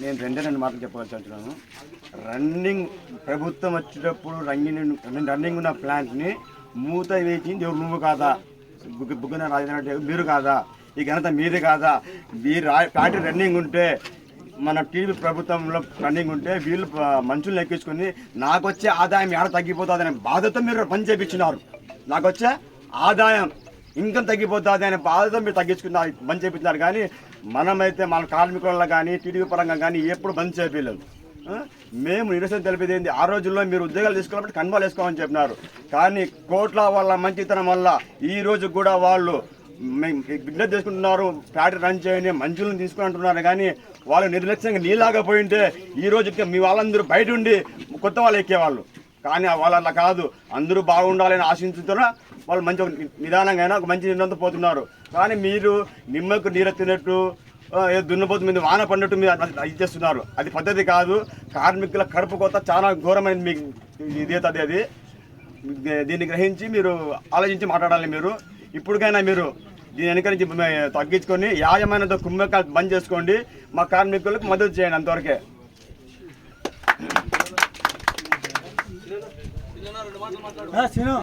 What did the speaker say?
నేను రెండే రెండు మాటలు చెప్పవలసి రన్నింగ్ ప్రభుత్వం వచ్చేటప్పుడు రన్నింగ్ రన్నింగ్ ఉన్న ప్లాంట్ని మూత వేసింది ఎవరు నువ్వు కాదా? బుగ్గన రాజధాని మీరు కాదా? ఈ ఘనత మీది కాదా? మీరు రా- ఫ్యాక్టరీ రన్నింగ్ ఉంటే మన టీడీపీ ప్రభుత్వంలో రన్నింగ్ ఉంటే వీళ్ళు ప- ఎక్కించుకుని ఎక్కించుకొని నాకు వచ్చే ఆదాయం ఏడ తగ్గిపోతుంది అనే బాధతో మీరు పని చేపించినారు. నాకు వచ్చే ఆదాయం. ఇన్కమ్ తగ్గిపోతుంది అనే బాధతో మీరు తగ్గించుకున్నారు బంద్ చేపించినారు. కానీ మనమైతే మన కార్మికులలో కానీ టీడీపీ పరంగా కానీ ఎప్పుడు బంద్ చేపించలేదు. మేము నిరసన తెలిపేది ఏంది? ఆ రోజుల్లో మీరు ఉద్యోగాలు తీసుకోవాలంటే కన్వాలు వేసుకోమని చెప్పినారు. కానీ కోట్ల వాళ్ళ మంచితనం వల్ల ఈ రోజు కూడా వాళ్ళు బిడ్డ తీసుకుంటున్నారు చేసుకుంటున్నారు ఫ్యాక్టరీ రన్ చేయని మంచులను తీసుకుని అంటున్నారు. కానీ వాళ్ళు నిర్లక్ష్యంగా నీలాగా పోయింటే ఈ రోజు మీ వాళ్ళందరూ బయట ఉండి కొత్త వాళ్ళు ఎక్కేవాళ్ళు. కానీ వాళ్ళ కాదు. అందరూ బాగుండాలని ఆశించుతున్నా వాళ్ళు మంచి నిదానంగా అయినా ఒక మంచి నిర్ణయంతో పోతున్నారు. కానీ మీరు నిమ్మకు నీరెత్తినట్టు ఆ, ఏదో దున్నపోతు మీద వాన పడినట్టు మీరు అది- చేస్తున్నారు. అది పద్ధతి కాదు. కార్మికుల కడుపు కొత్త చాలా ఘోరమైనది మీకు. ఇదే తది అది. దీన్ని గ్రహించి మీరు ఆలోచించి మాట్లాడాలి మీరు. ఇప్పటికైనా మీరు దీని వెనక నుంచి తగ్గించుకొని యాజమాన్యంతో కుమ్మకాలు బంద్ చేసుకోండి. మా కార్మికులకు మద్దతు చేయండి అంతవరకే. శీను.